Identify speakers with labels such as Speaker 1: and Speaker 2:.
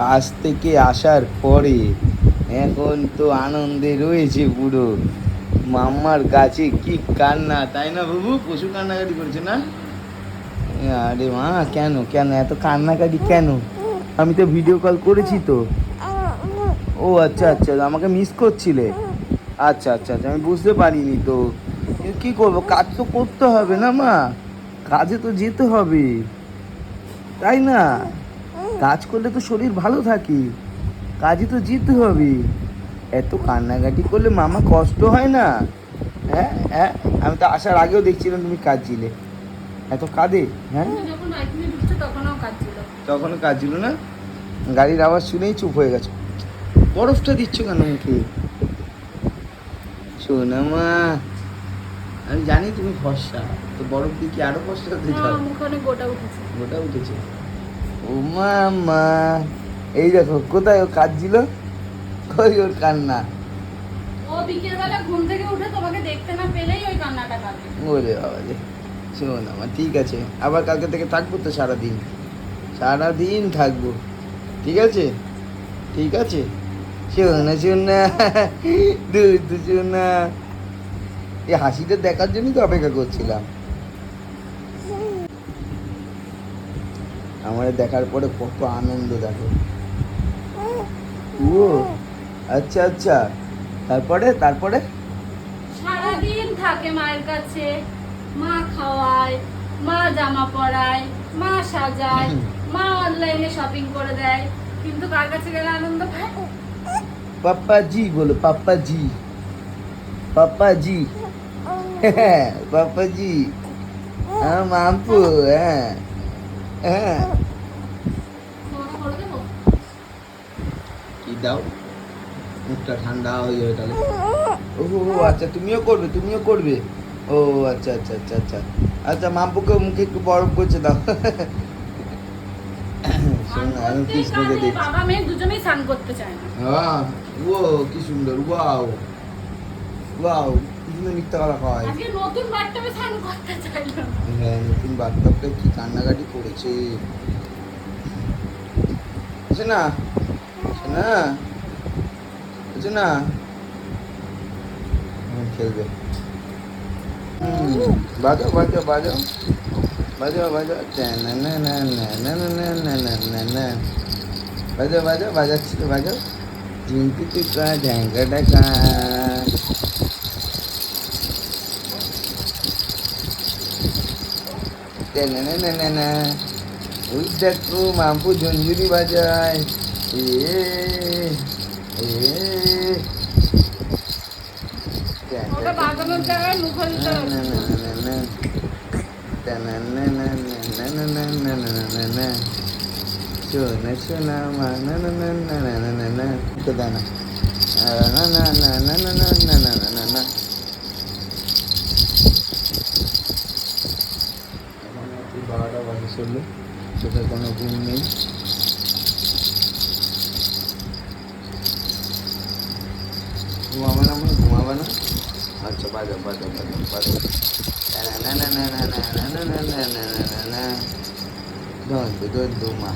Speaker 1: কাজ থেকে আসার পরে এখন তো আনন্দে রয়েছে পুরো। মাম্মার কাছে কি কান্না, তাই না বাবু? পশু কান্নাকাটি করছে না? আরে মা, কেন কেন, এত কান্নাকাটি কেন? আমি তো ভিডিও কল করেছি তো। ও আচ্ছা আচ্ছা আমাকে মিস করছিলে। আচ্ছা আচ্ছা আচ্ছা আমি বুঝতে পারিনি তো। কি করব? কাজ তো করতে হবে না মা। কাজে তো যেতে হবে। তাই না? কাজ করলে তো শরীর ভালো থাকে। কাজে তো জিততে হবে। এত কান্নাকাটি করলে মামা কষ্ট হয় না? হ্যাঁ হ্যাঁ আমি তো আসার আগেও দেখছিলাম তুমি কাঁদছিলে। এত কাঁদে হ্যাঁ?
Speaker 2: তখনও
Speaker 1: কাঁদছিল। না? গাড়ির আওয়াজ শুনেই চুপ হয়ে গেছে। বরফটা দিচ্ছ কেন মুখে? শোনা মা আমি জানি তুমি ফর্সা তো বরফ দিয়ে কি আরও ফর্সা হতে চাও?
Speaker 2: গোটা উঠেছে।
Speaker 1: গোটা উঠেছে। ও মা এই দেখো কোথায় ও কাঁদছিল? কই ওর কান্না?
Speaker 2: ও বিকেলবেলা ঘুম থেকে উঠে তোমাকে দেখতে না পেলেই ওই কান্নাটা কাঁদে।
Speaker 1: ওরে বাবা রে। শোন আমার ঠিক আছে। আবার কালকে থেকে থাকব তো সারাদিন। সারাদিন থাকব। ঠিক আছে? ঠিক আছে? শোনা শোনা দুধ শোনা এই হাসিটা দেখার জন্যই তো অপেক্ষা করছিলাম। আমার দেখার পরে কত আনন্দ দেখো। ও আচ্ছা আচ্ছা। তারপরে তারপরে?
Speaker 2: সারাদিন থাকে মায়ের কাছে। মা খাওয়ায় মা জামা পরায় মা সাজায় মা অনলাইনে শপিং করে দেয়। কিন্তু কার কাছে গেলে আনন্দ পায়?
Speaker 1: পাপ্পা জি বলো পাপ্পা জি পাপ্পা জি পাপ্পা জি হ্যাঁ মাম্পু হ্যাঁ। হ্যাঁ। কি দাও? মুখটা ঠান্ডা হয়ে যাবে তাহলে। ও ও, আচ্ছা তুমিও করবে তুমিও করবে। ও আচ্ছা আচ্ছা আচ্ছা আচ্ছা। আচ্ছা মাম্পুকে মুখে একটু বরফ করছে দাও। শোন না, আমি কৃষ্ণকে দেখছি।
Speaker 2: বাবা মেয়ে দুজনেই স্নান করতে চায়
Speaker 1: হ্যাঁ ও কি সুন্দর ওয়াও ওয়াও বিভিন্ন মিথ্যা কথা হয়
Speaker 2: আজকে নতুন বাথটবে স্নান করতে চাইলো
Speaker 1: হ্যাঁ নতুন বাথটবটা কি কান্নাকাটি করেছে বুঝছে না না বুঝছে না খেলবে বাজাও বাজাও বাজাও বাজাও বাজাও বাজাও বাজাও বাজাচ্ছি তো বাজাও জিন্টু তুই ঢ্যাঙ্গা ঢাকা না না না না না ওই দেখো মাম্পু ঝুনঝুরি বাজায় এ এ
Speaker 2: ওটা বাজানোর জায়গায় মুখে দিতে
Speaker 1: না বারোটা বাজে চলল চোখে কোনো ঘুম নেই ঘুমাবে না মানে ঘুমাবে না আচ্ছা বাজাও বাজাও বাজাও বাজাও না না না না না না না না না না না না না দন্ত দন্ত মা